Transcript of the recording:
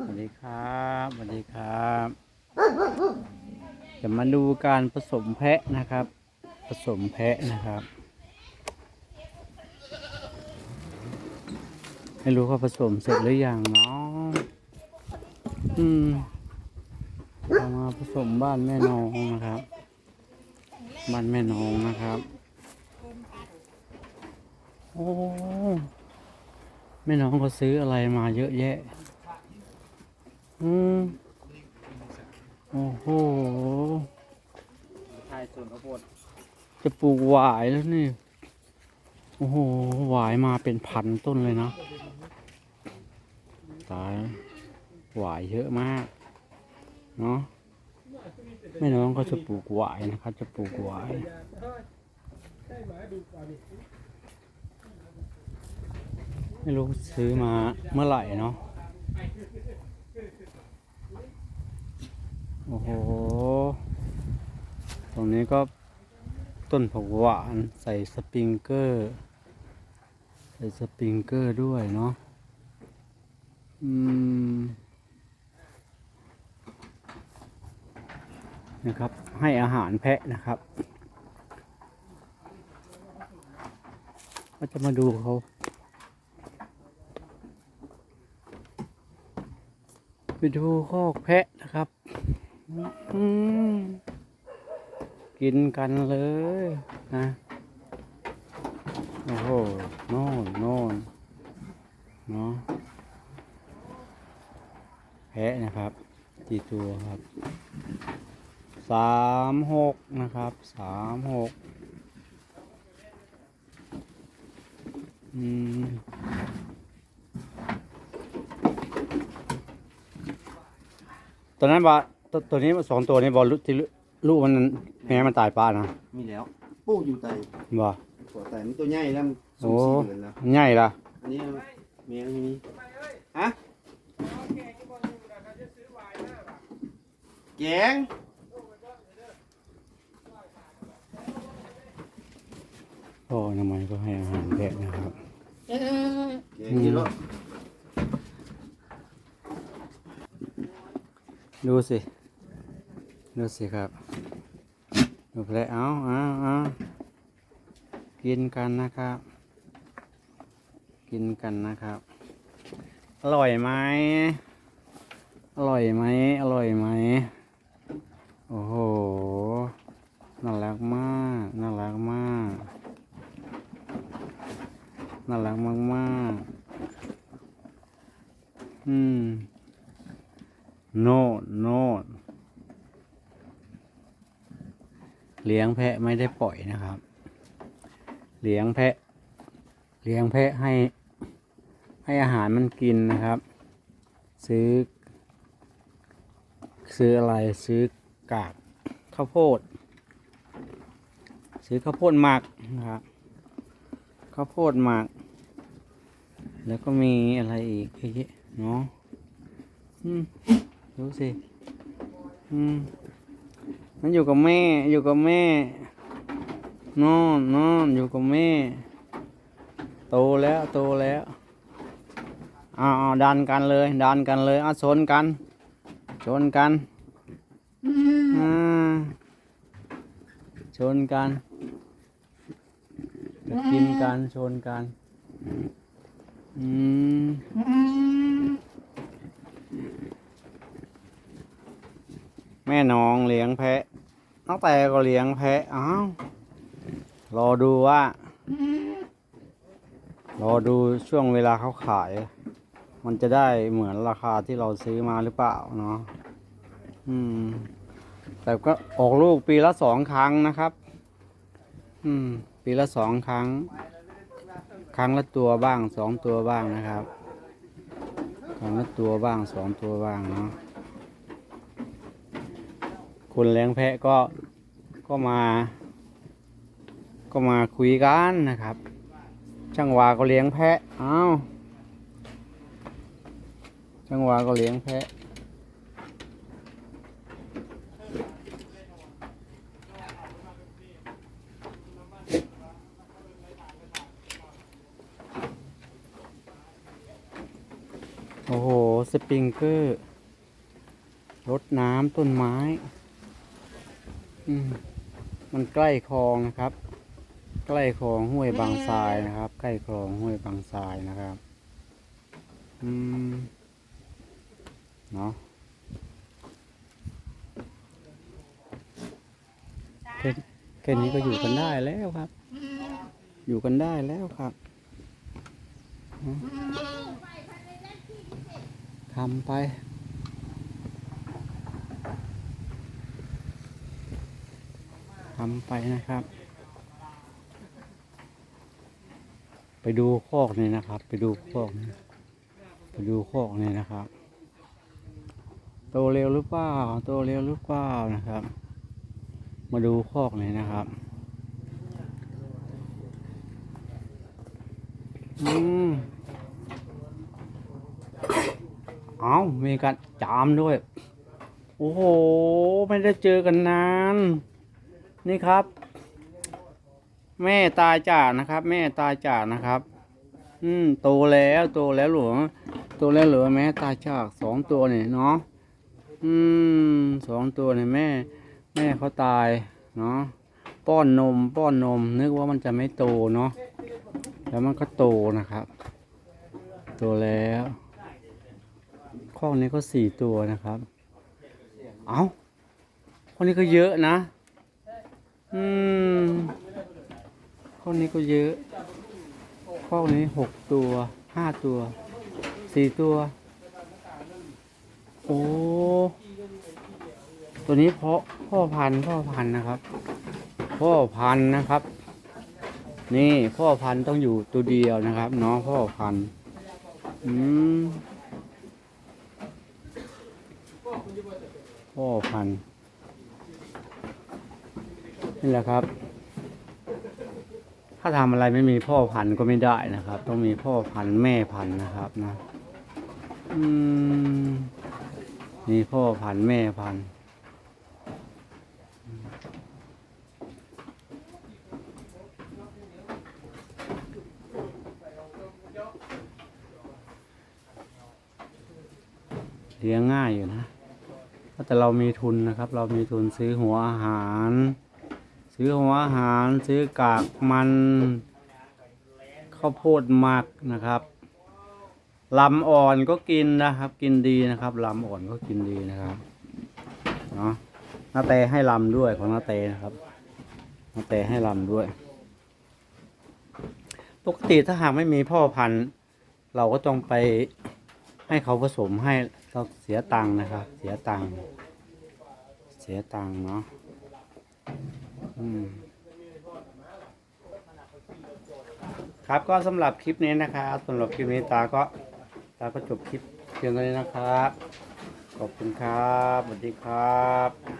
สวัสดีครับสวัสดีครับ จะมาดูการผสมแพะนะครับ ผสมแพะนะครับ ไม่รู้เขาผสมเสร็จหรือยังเนาะอืมเรามาผสมบ้านแม่น้องนะครับ บ้านแม่น้องนะครับ โอ้แม่น้องเขาซื้ออะไรมาเยอะแยะ อืมโอ้โหใช่ส่วนข้าวโพดจะปลูกหวายแล้วนี่ โอ้โห หวายมาเป็นพันต้นเลยนะ ตาย หวายเยอะมาก เนาะแม่น้องก็จะปลูกหวายนะครับ จะปลูกหวายไม่รู้ซื้อมาเมื่อไหร่เนาะ โอ้โห ตรงนี้ก็ต้นผักหวานใส่สปริงเกอร์ ใส่สปริงเกอร์ด้วยเนาะ อืม นะครับ ให้อาหารแพะนะครับ ก็จะมาดูเขาไปดูคอกแพะนะครับ อืมกินกันเลยนะ โอ้โหโน่นโน่นเนาะแพะนะครับกี่ตัวครับสามหกนะครับสามหกอืมตอนนั้นบอ ตัวตัวนี้สองตัวนี้บอลที่ลูกมันแม่มันตายป้านะมีแล้วปูอยู่ไตบอตัวไตมันตัวใหญ่แล้วมันสมโอ้สีเหมือนแล้วใหญ่ละอันนี้เมียไม่มีฮะแกงพ่อทำไมยก็ให้อาหารแพะนะครับ แกงกินรสดูสิ ดูสิครับดูแพะเอาเอาเอากินกันนะครับ กินกันนะครับ อร่อยไหมอร่อยไหมอร่อยไหมโอ้โหน่ารักมากน่ารักมากน่ารักมากมากๆอืมโน่นโน่น เลี้ยงแพะไม่ได้ปล่อยนะครับ เลี้ยงแพะ เลี้ยงแพะให้ ให้อาหารมันกินนะครับ ซื้อ ซื้ออะไรซื้อกากข้าวโพด ซื้อข้าวโพดหมักนะครับข้าวโพดหมัก แล้วก็มีอะไรอีกเยอะเนาะอืมดูสิอืม มันอยู่กับแม่ อยู่กับแม่ นอนนอนอยู่กับแม่ โตแล้วโตแล้วเอ้าวดันกันเลย ดันกันเลยเอาชนกัน ชนกันอ่าชนกันจะกินกันชนกัน อืมแม่น้องเลี้ยงแพะ น้งแต่ก็เลี้ยงแพะอ้าวรอดูว่า รอดูช่วงเวลาเขาขาย มันจะได้เหมือนราคาที่เราซื้อมาหรือเปล่าเนาะอืม แต่ก็ออกลูกปีละสองครั้งนะครับ อืม ปีละสองครั้ง ครั้งละตัวบ้างสองตัวบ้างนะครับครั้งละตัวบ้างสองตัวบ้างเนาะคนเลี้ยงแพะก็ ก็มา ก็มาคุยกันนะครับ ช่างวาก็เลี้ยงแพะอ้าวช่างวาก็เลี้ยงแพะโอ้โห สปริงเกอร์รดน้ำต้นไม้ อืม มันใกล้คลองนะครับ ใกล้คลองห้วยบางทรายนะครับ ใกล้คลองห้วยบางทรายนะครับ อืม เนาะแค่แค่นี้ก็อยู่กันได้แล้วครับ อยู่กันได้แล้วครับทำไป ทำไปนะครับ ไปดูคอกนี่นะครับ ไปดูคอกไปดูคอกนี่นะครับ โตเร็วหรือเปล่าโตเร็วหรือเปล่านะครับ มาดูคอกนี่นะครับอืมเอามีการจามด้วย โอ้โห ไม่ได้เจอกันนาน นี่ครับ แม่ตายจานะครับ แม่ตายจานะครับ อืมโตแล้วโตแล้วหลวงโตแล้วเหลือแม่ตายจากสองตัวเนี่ยเนาะอืมสองตัวเนี่ยแม่ แม่เขาตายเนาะป้อนนมป้อนนม นึกว่ามันจะไม่โตเนาะแล้วมันก็โตนะครับ โตแล้วข้อนี้ก็สี่ตัวนะครับ เอ้าข้อนี้ก็เยอะนะ อืมข้อนี้ก็เยอะข้อนี้หกตัวห้าตัวสี่ตัว โอ้ตัวนี้เพาะพ่อพันธุ์พ่อพันธุ์นะครับ พ่อพันธุ์นะครับ นี่พ่อพันธุ์ต้องอยู่ตัวเดียวนะครับเนาะพ่อพันธุ์อืมพ่อพันธุ์ นี่แหละครับ ถ้าทำอะไรไม่มีพ่อพันธุ์ก็ไม่ได้นะครับ ต้องมีพ่อพันธุ์แม่พันธุ์นะครับนะอืมมีพ่อพันธุ์แม่พันธุ์เลี้ยงง่ายอยู่นะ แต่เรามีทุนนะครับ เรามีทุนซื้อหัวอาหาร ซื้อหัวอาหารซื้อกากมันข้าวโพดหมักนะครับลำอ่อนก็กินนะครับ กินดีนะครับลำอ่อนก็กินดีนะครับเนาะนาเตให้ลำด้วยของนาเตนะครับนาเตให้ลำด้วย ปกติถ้าหากไม่มีพ่อพันธุ์ เราก็ต้องไปให้เขาผสมให้เราเสียตังค์นะครับ เสียตังค์เสียตังค์เนาะ ครับก็สำหรับคลิปนี้นะครับสำหรับคลิปนี้ตาก็ตาก็จบคลิปเพียงเท่านี้นะครับ ขอบคุณครับสวัสดีครับ